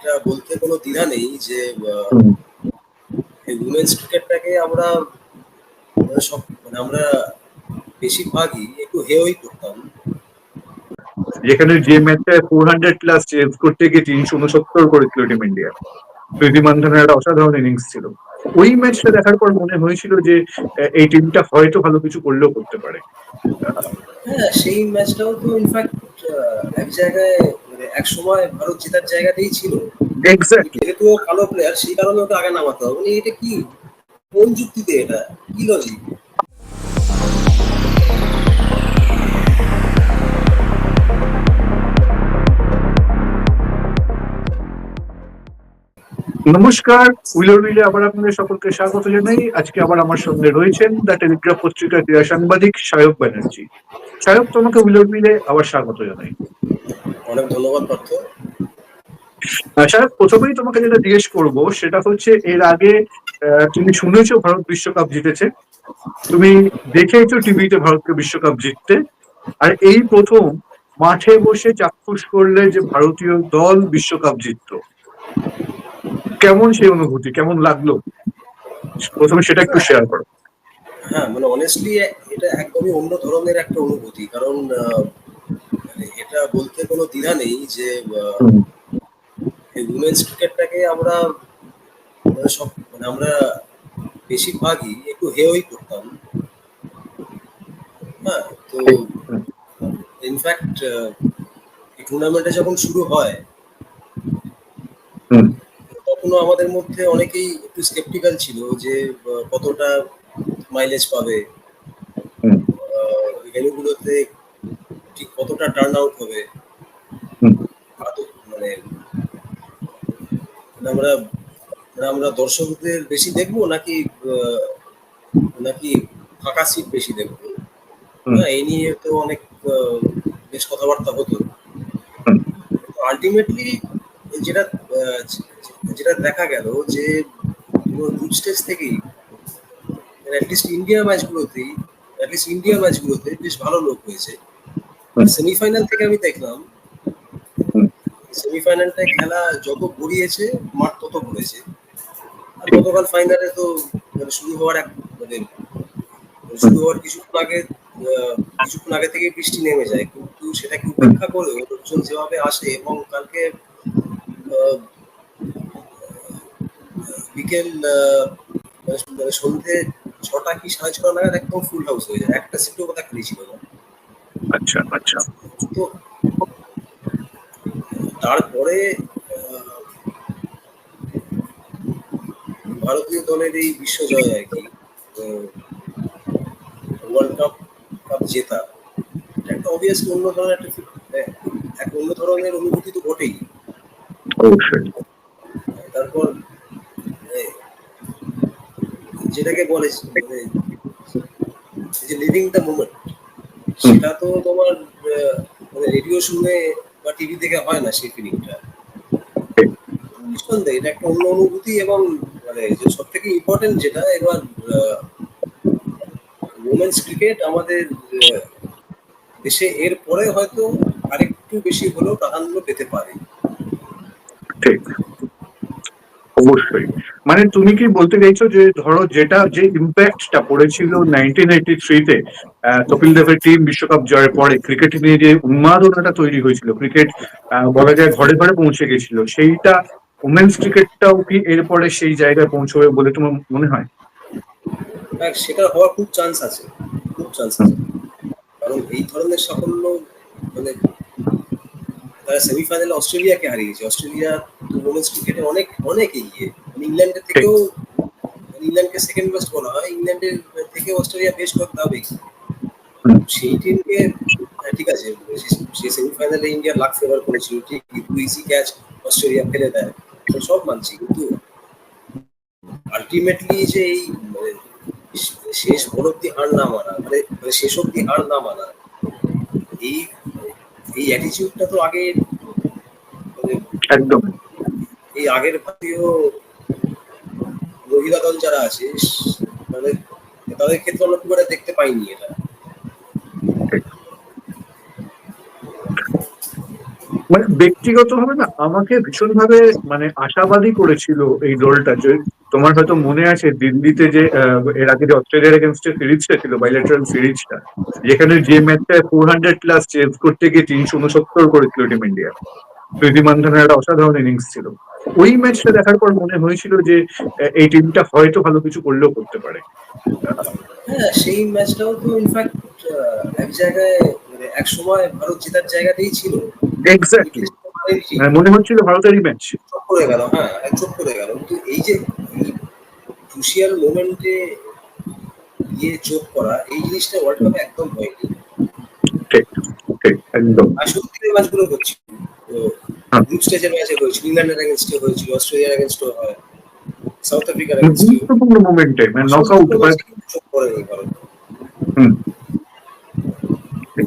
এটা বলতে কোনো দ্বিধা নেই যে উমেন্স ক্রিকেটটাকে আমরা সব মানে আমরা বেশিরভাগই একটু হেয়ই করতাম। যেখানে যে ম্যাচটা ফোর হান্ড্রেড প্লাস চেস করতে গিয়ে তিনশো উনসত্তর করেছিল টিম ইন্ডিয়া প্রীতি মান্ধানের একটা অসাধারণ ইনিংস ছিল। ওই ম্যাচটা দেখার পর মনে হয়েছিল যে এই টিমটা হয়তো ভালো কিছু করলেও করতে পারে। হ্যাঁ সেই ম্যাচটাও তো ইনফ্যাক্ট এক জায়গায় মানে এক সময় ভারত জেতার জায়গাতেই ছিল। যেহেতু কালো ভালো প্লেয়ার সেই কারণে ওকে আগে নামাতে হবে। মানে এটা কি? কোন যুক্তিতে এটা? কি লজিক নমস্কার উইলর উইলে আবার আপনাদের সকলকে স্বাগত জানাই। আজকে আবার আমার সঙ্গে রয়েছেন দ্য টেলিগ্রাফ পত্রিকার ক্রীড়া সাংবাদিক সায়ক ব্যানার্জি। সায়ক তোমাকে উইলর উইলে আবার স্বাগত জানাই। অনেক ধন্যবাদ পার্থ। সায়ক প্রথমেই তোমাকে যেটা জিজ্ঞেস করব সেটা হচ্ছে এর আগে তুমি শুনেছো ভারত বিশ্বকাপ জিতেছে? তুমি দেখেছ টিভিতে ভারতকে বিশ্বকাপ জিততে? আর এই প্রথম মাঠে বসে চাক্ষুষ করলে যে ভারতীয় দল বিশ্বকাপ জিততো। কেমন সেই অনুভূতি? কেমন লাগল? প্রথমে সেটা একটু শেয়ার করো। হ্যাঁ মানে অনেস্টলি এটা একদমই অন্য ধরনের একটা অনুভূতি। কারণ মানে এটা বলতে কোনো দ্বিধা নেই যে উমেন্স ক্রিকেটটাকে আমরা সব মানে আমরা বেশিরভাগই একটু হেয়ই করতাম। হ্যাঁ তো ইনফ্যাক্ট এই টুর্নামেন্টটা যখন শুরু হয় তখনও আমাদের মধ্যে অনেকেই একটু স্কেপটিক্যাল ছিল যে কতটা মাইলেজ পাবে। ভেনুগুলোতে ঠিক কতটা টার্ন আউট হবে মানে মানে আমরা মানে আমরা দর্শকদের বেশি দেখব নাকি নাকি ফাঁকা সিট বেশি দেখব? হুম। এই নিয়ে তো অনেক বেশ কথাবার্তা হতো। আলটিমেটলি যেটা যেটা দেখা গেল যে গ্রুপ স্টেজ থেকেই অ্যাটলিস্ট ইন্ডিয়া ম্যাচগুলোতেই অ্যাটলিস্ট ইন্ডিয়া ম্যাচগুলোতে বেশ ভালো লোক হয়েছে সেমিফাইনাল থেকে আমি দেখলাম হুম। সেমিফাইনালটায় খেলা যত গড়িয়েছে, মাঠ তত ভরেছে আর গতকাল ফাইনালে তো মানে শুরু হওয়ার এক মানে শুরু হওয়ার কিছুক্ষণ আগে কিছুক্ষণ আগে থেকে বৃষ্টি নেমে যায় কিন্তু সেটাকে উপেক্ষা করে লোকজন যেভাবে আসে এবং কালকে বিকেল মানে সন্ধ্যে ছটা কি সাড়ে ছটা নাগাদ একদম ফুল হাউস হয়ে যায়। একটা সিটও কথা খালি ছিল না। আচ্ছা আচ্ছা। তো তারপরে ভারতীয় দলের এই বিশ্বজয় আর কি ওয়ার্ল্ড কাপ কাপ জেতা একটা অবভিয়াসলি অন্য ধরনের একটা এক অন্য ধরনের অনুভূতি তো ঘটেই অবশ্যই। তারপর যেটাকে বলে যে লিভিং দ্য মোমেন্ট সেটা তো তোমার মানে রেডিও শুনে বা টিভি থেকে হয় না সেই ফিলিংটা নিঃসন্দেহে, এটা একটা অন্য অনুভূতি এবং মানে সব থেকে ইম্পর্টেন্ট যেটা, এবার ওমেন্স ক্রিকেট আমাদের দেশে এর পরে হয়তো আরেকটু বেশি হলেও প্রাধান্য পেতে পারে। ঠিক। অবশ্যই। মানে তুমি কি বলতে চাইছো যে ধরো যেটা, যে ইম্প্যাক্টটা পড়েছিল নাইনটিন এইটি থ্রিতে কপিল দেবের টিম বিশ্বকাপ জয়ের পরে ক্রিকেট নিয়ে যে উন্মাদনাটা তৈরি হয়েছিল ক্রিকেট বলা যায় ঘরে ঘরে পৌঁছে গেছিল, সেইটা উমেন্স ক্রিকেটটাও কি এরপরে সেই জায়গায় পৌঁছবে বলে তোমার মনে হয়? হ্যাঁ সেটা হওয়ার খুব চান্স আছে, খুব চান্স আছে। কারণ এই ধরনের সাফল্য মানে তারা সেমিফাইনালে অস্ট্রেলিয়াকে হারিয়েছে, অস্ট্রেলিয়া ক্রিকেটে অনেক অনেক এগিয়ে। ইংল্যান্ডের থেকেও ইংল্যান্ডকে সেকেন্ড বেস্ট বলা হয়। ইংল্যান্ডের থেকে অস্ট্রেলিয়া বেশ কয়েক ধাপ সেই টিমকে হ্যাঁ, ঠিক আছে সে- সে সেমিফাইনালে ইন্ডিয়া লাখ ফেভার করেছিল ঠিক ইজি ক্যাচ অস্ট্রেলিয়া ফেলে দেয়। সব মানছি কিন্তু আলটিমেটলি যে এই মানে শেষ বল অব্দি হার না মানা মানে মানে শেষ অব্দি হার না মানা এই এই অ্যাটিচিউডটা তো আগে মানে একদম। এই আগের ভারতীয় মহিলা দল যারা আছে মানে তাদের ক্ষেত্রে আমরা খুব দেখতে পাইনি এটা। মানে ব্যক্তিগত ভাবে না, আমাকে ভীষণ ভাবে মানে আশাবাদী করেছিল এই রোলটা যে তোমার হয়তো মনে আছে দিল্লিতে যে এর আগে যে অস্ট্রেলিয়ার এগেনস্টে সিরিজটা ছিল বাইলেটারাল সিরিজটা যেখানে যে ম্যাচটা ফোর হান্ড্রেড প্লাস চেঞ্জ করতে গিয়ে তিনশো উনসত্তর করেছিল টিম ইন্ডিয়া প্রীতি মান্ধানের একটা অসাধারণ ইনিংস ছিল। ওই ম্যাচটা দেখার পর মনে হয়েছিল যে এই টিমটা হয়তো ভালো কিছু করলেও করতে পারে। হ্যাঁ সেই ম্যাচটাও তো ইনফ্যাক্ট এক জায়গায় মানে এক সময় ভারত জেতার জায়গাতেই ছিল। এক্স্যাক্টলি চোখ মনে হচ্ছিল ভারতেরই ম্যাচ করে গেল হ্যাঁ চোখ করে গেল। কিন্তু এই যে ক্রুশিয়াল মোমেন্টে গিয়ে চোখ করা এই জিনিসটা ওয়ার্ল্ড কাপে একদম হয়নি। ঠিক ঠিক একদম। সত্যি ম্যাচগুলো হচ্ছে তো হ্যাঁ। গ্রুপ স্টেজের ম্যাচে হয়েছিল ইংল্যান্ডের এগেনস্টে হয়েছিল অস্ট্রেলিয়ার এগেনস্টে হয়। সাউথ আফ্রিকার এগেনস্টে গুরুত্বপূর্ণ মোমেন্টে মানে নকআউট চোখ করে নেই কারণ হুম।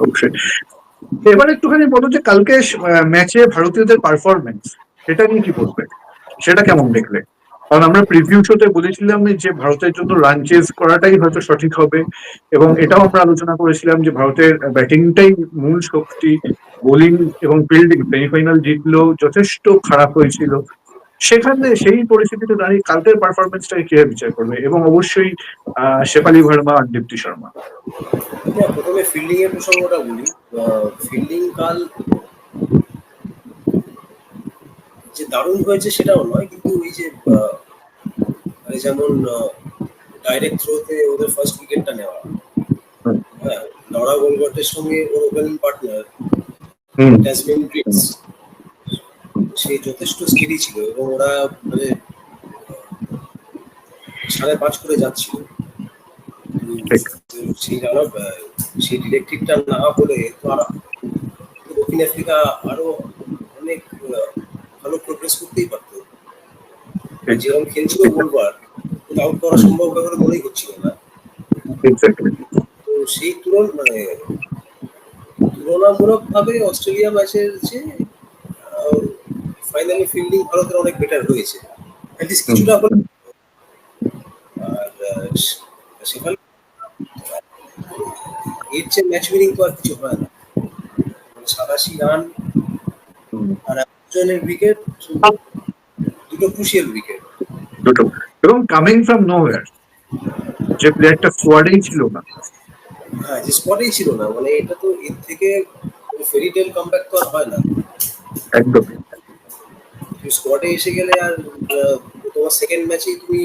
অবশ্যই। এবার একটুখানি বলো যে কালকে ম্যাচে ভারতীয়দের পারফরমেন্স সেটা নিয়ে কি বলবে? সেটা কেমন দেখলে? কারণ আমরা প্রিভিউ শোতে বলেছিলাম যে ভারতের জন্য রান করাটাই হয়তো সঠিক হবে এবং এটাও আমরা আলোচনা করেছিলাম যে ভারতের ব্যাটিংটাই মূল শক্তি বোলিং এবং ফিল্ডিং সেমিফাইনাল জিতলো যথেষ্ট খারাপ হয়েছিল। সেখানে সেই পরিস্থিতিতে দাঁড়িয়ে কালকের পারফরমেন্সটাকে কীভাবে বিচার করবে? এবং অবশ্যই শেফালি ভার্মা আর দীপ্তি শর্মা। না, প্রথমে ফিল্ডিং এর প্রসঙ্গটা বলি। ফিল্ডিং কাল যে দারুণ হয়েছে সেটাও নয় কিন্তু ওই যে মানে যেমন ডাইরেক্ট থ্রোতে ওদের ফার্স্ট উইকেটটা নেওয়া। হ্যাঁ লড়া গোলগটের সঙ্গে ওর ওপেনিং পার্টনার ট্যাসমিন গ্রিক্স সে যথেষ্ট স্টেডি ছিল এবং ওরা মানে সাড়ে পাঁচ করে যাচ্ছিল। সেই জানো সেই ডিরেক্টিভটা না হলে তো আর দক্ষিণ আফ্রিকা আরও ভালো প্রোগ্রেস করতেই পারতো। যেরকম খেলছিল বলবার আউট করা সম্ভব ব্যাপারে মনেই হচ্ছিল না। তো সেই তুলন মানে তুলনামূলক ভাবে অস্ট্রেলিয়া ম্যাচের চেয়ে ফাইনালি ফিল্ডিং ভারতের অনেক বেটার হয়েছে। কিছুটা হলে আর সেখানে এর চেয়ে ম্যাচ উইনিং তো আর কিছু হয় না। সাতাশি রান আর একজনের উইকেট দুটো ক্রুশিয়াল উইকেট দুটো। এবং কামিং ফ্রম নোওয়্যার যে প্লেয়ারটা স্কোয়াডেই ছিল না। হ্যাঁ যে স্পটেই ছিল না মানে এটা তো এর থেকে ফেরিটেল কামব্যাক তো আর হয় না। একদম। স্কোয়াডে এসে গেলে আর তোমার সেকেন্ড ম্যাচেই তুমি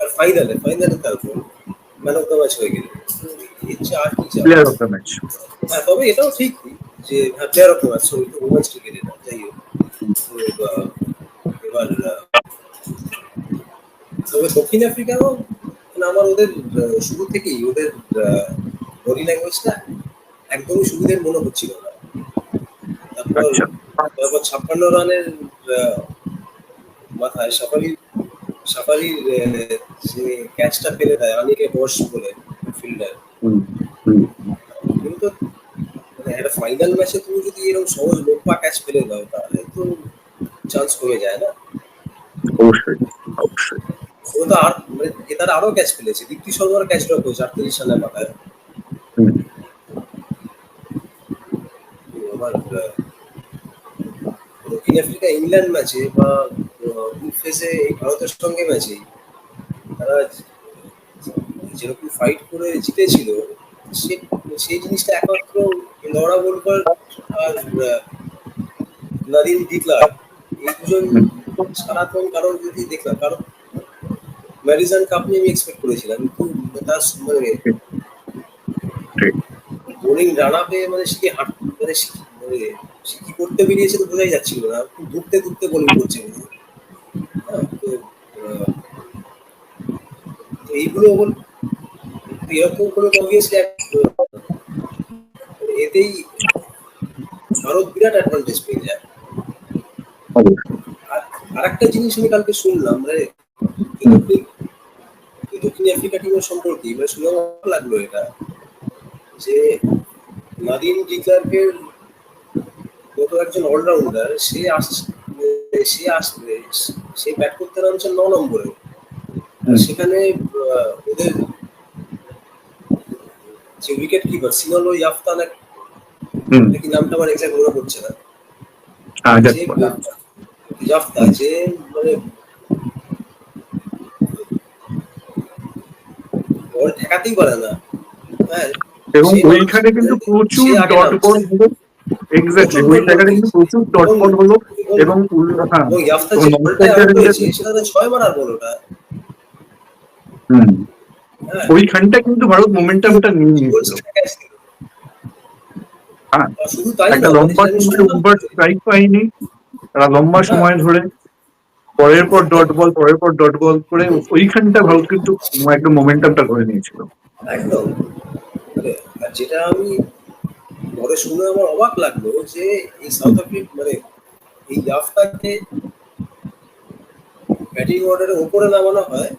আর ফাইনালে ফাইনালে তারপর ম্যান অফ দ্য ম্যাচ হয়ে গেলে। প্লেয়ার অফ দ্য ম্যাচ হ্যাঁ তবে এটাও ঠিক। যে হ্যাঁ player of the match sorry women's cricket যাই হোক। এবার তবে দক্ষিণ আফ্রিকাও মানে আমার ওদের শুরু থেকেই ওদের বডি ল্যাঙ্গুয়েজটা একদমই সুবিধের মনে হচ্ছিল না। তারপর আচ্ছা। তারপর ছাপ্পান্ন রানের মাথায় সাফারি যে ক্যাচটা ফেলে দেয় অনেকে বস বলে ফিল্ডার কিন্তু একটা ফাইনাল ম্যাচে তুমি যদি এরকম সহজ লোপা ক্যাচ ফেলে দাও তাহলে তো চান্স কমে যায় না। অবশ্যই অবশ্যই। ও তো আর মানে এ আরও ক্যাচ ফেলেছে দীপ্তি শর্মার ক্যাচ ড্রপ হয়েছে আটত্রিশ রানের মাথায়। আমার দক্ষিণ আফ্রিকা ইংল্যান্ড ম্যাচে বা গ্রুপ ফেজে এই ভারতের সঙ্গে ম্যাচে তারা যেরকম ফাইট করে জিতেছিল সেই জিনিসটা একমাত্র লড়া গোলকার আর আহ, নাদিম ডিকলার এই দুজন সারাক্ষণ কারণ যদি দেখলাম কারণ ম্যারিজান কাপ নিয়ে আমি এক্সপেক্ট করেছিলাম কিন্তু তার মানে বোলিং রান আপে মানে সে কি হাঁট মানে মানে সে কি করতে বেরিয়েছে তো বোঝাই যাচ্ছিল না খুব দূরতে দূরতে বোলিং করছে হয়। এইগুলো এরকম কোনো অবভিয়াসলি এতেই ভারত বিরাট অ্যাডভান্টেজ পেয়ে যায়। আর আরেকটা জিনিস আমি কালকে শুনলাম মানে দক্ষিণ আফ্রিকা টিমের সম্পর্কে মানে শুনে আমার লাগল এটা যে নাদিম ডিক্লার্কের মতো একজন অলরাউন্ডার সে আসছে সে আসবে সে ব্যাট করতে নামছে ন নম্বরে। আর সেখানে ওদের যে উইকেট কিপার সিনলো ইয়াফতান এক নাকি নামটা আমার এক্সাক্ট মনে পড়ছে না? হ্যাঁ যে জাফতা যে মানে বল ঠেকাতেই পারে না। হ্যাঁ এবং ওইখানে কিন্তু মানুষ- প্রচুর ডট বল হলো। এক্স্যাক্টলি ওই জায়গাটা কিন্তু প্রচুর ডট বল হলো এবং হ্যাঁ। এবং ইয়াফতা তো যে নমস্কার বলটা আউট জানাতে- হয়েছে। সেটা তো ছয় মারার বল ওটা হুম। হ্যাঁ। ওইখানটা কিন্তু ভারত মোমেন্টামটা নিয়ে নিয়েছিল। হ্যাঁ একটা লম্বা কিন্তু স্ট্রাইক পাইনি তারা লম্বা সময় ধরে পরের পর ডট বল পরের পর ডট বল করে ওইখানটা ভারত কিন্তু একদম মোমেন্টামটা ধরে নিয়েছিল। একদম। মানে যেটা আমি পরে শুনে আমার অবাক লাগল যে এই সাউথ আফ্রিকা মানে এই ইয়াফতাকে ব্যাটিং অর্ডারে ওপরে নামানো হয়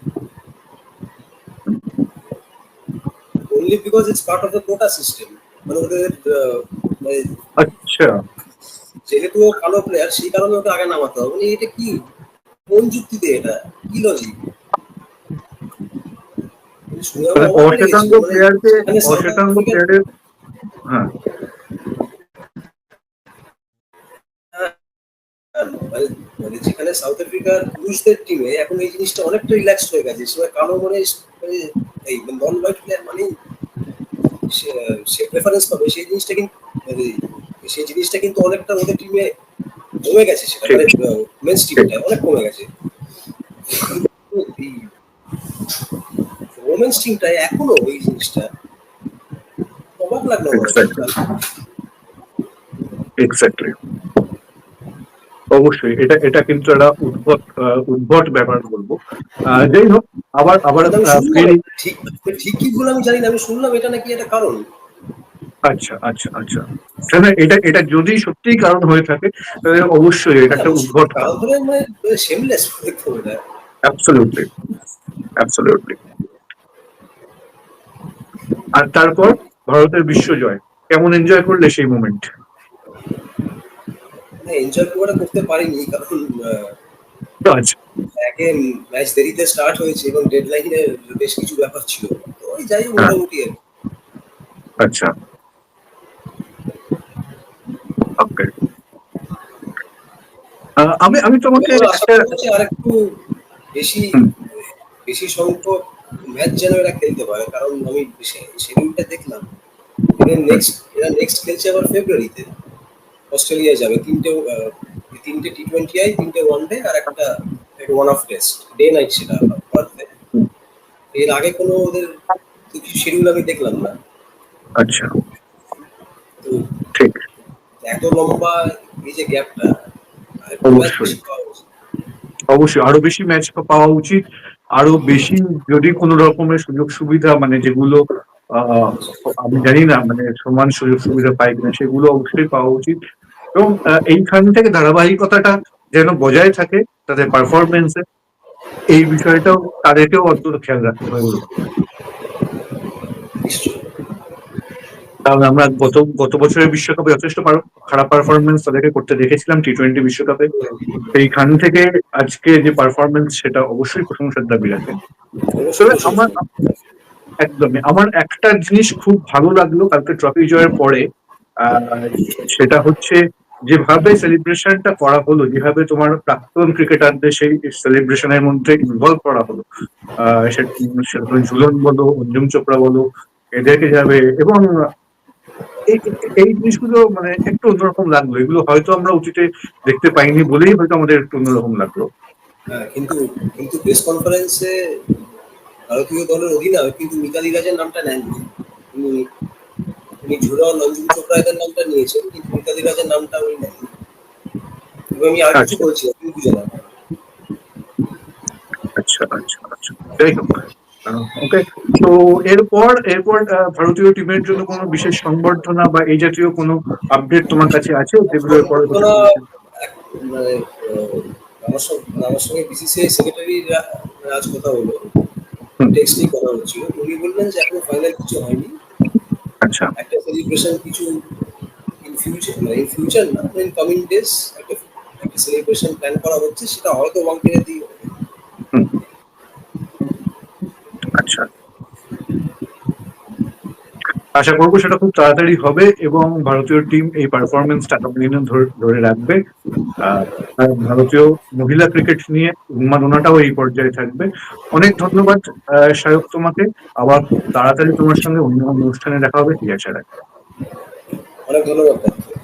only because it's part of the quota system মানে ওদের মানে আচ্ছা। যেহেতু ও কালো প্লেয়ার সেই কারণে ওকে আগে নামাতে হবে। মানে এটা কি? কোন যুক্তিতে এটা? কি লজিক মানে অশ্বেতাঙ্গ মানে প্লেয়ারকে অশ্বেতাঙ্গ প্লেয়ারের হ্যাঁ। মানে যেখানে সাউথ আফ্রিকার পুরুষদের টিমে এখন এই জিনিসটা অনেকটা রিল্যাক্স হয়ে গেছে। সে কালো মানে মানে এই নন হোয়াইট প্লেয়ার মানে সে- সে প্রেফারেন্স পাবে সেই জিনিসটা কিন্তু মানে সেই জিনিসটা কিন্তু অনেকটা ওদের টিমে কমে গেছে সেটা মানে মেন্স টিমটা অনেক কমে গেছে। ওমেন্স টিমটায় এখনও এই জিনিসটা অবাক লাগল. এক্স্যাক্টলি অবশ্যই এটা এটা কিন্তু একটা উদ্ভট উদ্ভট ব্যাপার বলব। যাই হোক আবার আবার ঠিক ঠিক কি ভুল আমি জানি না আমি শুনলাম এটা নাকি একটা কারণ। আচ্ছা আচ্ছা আচ্ছা। তাহলে এটা এটা যদি সত্যিই কারণ হয়ে থাকে তাহলে অবশ্যই এটা একটা উদ্ভট দেখতে হবে না অ্যাবসলিউটলি অ্যাবসলিউটলি আর তারপর ভারতের বিশ্বজয় কেমন এনজয় করলে সেই মোমেন্ট এনজয় একটা করতে পারিনি কারণ আহ, আচ্ছা ম্যাচ দেরিতে স্টার্ট হয়েছে এবং ডেডলাইনে বেশ কিছু ব্যাপার ছিল। তো ওই যাই হোক। মোটামুটি আচ্ছা। ওকে আমি আমি তোমাকে এবার আশা একটা করছি আর একটু বেশি। বেশি সংখ্যক ম্যাচ যেন এরা খেলতে পারে কারণ আমি শিডিউলটা দেখলাম। নেক্সট এরা নেক্সট খেলছে আবার ফেব্রুয়ারিতে অস্ট্রেলিয়া যাবে তিনটে তিনটে টি টোয়েন্টি আই তিনটে ওয়ান ডে আর একটা one off test day night সেটা হুম। এর আগে কোনো ওদের কিছু শিডিউল আমি দেখলাম না। আচ্ছা। তো ঠিক। এত লম্বা এই যে গ্যাপটা অবশ্যই। অবশ্যই। আরও বেশি ম্যাচ পাওয়া উচিত। আরও বেশি যদি কোনো রকমের সুযোগ সুবিধা মানে যেগুলো আহ, আমি জানি না মানে সমান সুযোগ সুবিধা পাই কিনা সেগুলো অবশ্যই পাওয়া উচিত। এবং এইখান থেকে ধারাবাহিকতাটা যেন বজায় থাকে তাদের পারফরমেন্সে এই বিষয়টাও তাদেরকেও অন্তত খেয়াল রাখতে হবে। কারণ আমরা গত গত বছরের বিশ্বকাপে যথেষ্ট খারাপ পারফরমেন্স তাদেরকে করতে দেখেছিলাম টি টোয়েন্টি বিশ্বকাপে। সেইখান থেকে আজকে যে পারফরমেন্স সেটা অবশ্যই প্রশংসার দাবি রাখে আমার, একদমই, আমার একটা জিনিস খুব ভালো লাগল, কালকে ট্রফি জয়ের পরে সেটা হচ্ছে যেভাবে সেলিব্রেশনটা করা হলো, যেভাবে তোমার প্রাক্তন ক্রিকেটারদের সেই সেলিব্রেশনের মধ্যে ইনভলভ করা হলো ঝুলন বলো, অঞ্জুম চোপড়া বলো, এদেরকে যাবে এবং এই জিনিসগুলো মানে একটু অন্যরকম লাগল। এগুলো হয়তো আমরা অতীতে দেখতে পাইনি বলেই হয়তো আমাদের একটু অন্যরকম লাগল। হ্যাঁ কিন্তু কিন্তু প্রেস কনফারেন্সে ভারতীয় দলের অধিনায়ক কিন্তু মিতালি রাজের নামটা নেননি। ঝুলন অঞ্জুম চোপড়া এদের নামটা নিয়েছেন কিন্তু মিতালি রাজের নামটা নেননি। এবং আমি আর কিছু আচ্ছা। বলছি আপনি বুঝে না আচ্ছা আচ্ছা আচ্ছা। যাই হোক ওকে তো এরপর এরপর ভারতীয় টিমের জন্য কোনো বিশেষ সংবর্ধনা বা এই জাতীয় কোনো আপডেট তোমার কাছে আছে? যেগুলো মানে আমার সঙ্গে আমার সঙ্গে বিসিসিআই সেক্রেটারি আজ কথা হলো। টেক্সটই কথা হচ্ছিল উনি বললেন যে এখনও ফাইনাল কিছু হয়নি। আচ্ছা। একটা সেলিব্রেশন কিছু ইন ফিউচার মানে ইন ফিউচার না ইন কামিং ডেজ একটা একটা সেলিব্রেশন প্ল্যান করা হচ্ছে সেটা হয়তো হবে। হুম। আচ্ছা। আশা করব সেটা খুব তাড়াতাড়ি হবে এবং ভারতীয় টিম এই পারফরমেন্সটা টাকা ধরে- রাখবে। ভারতীয় মহিলা ক্রিকেট নিয়ে উন্মাদনাটাও এই পর্যায়ে থাকবে। অনেক ধন্যবাদ সায়ক তোমাকে। আবার তাড়াতাড়ি তোমার সঙ্গে অন্য অনুষ্ঠানে দেখা হবে আশা রাখি। অনেক ধন্যবাদ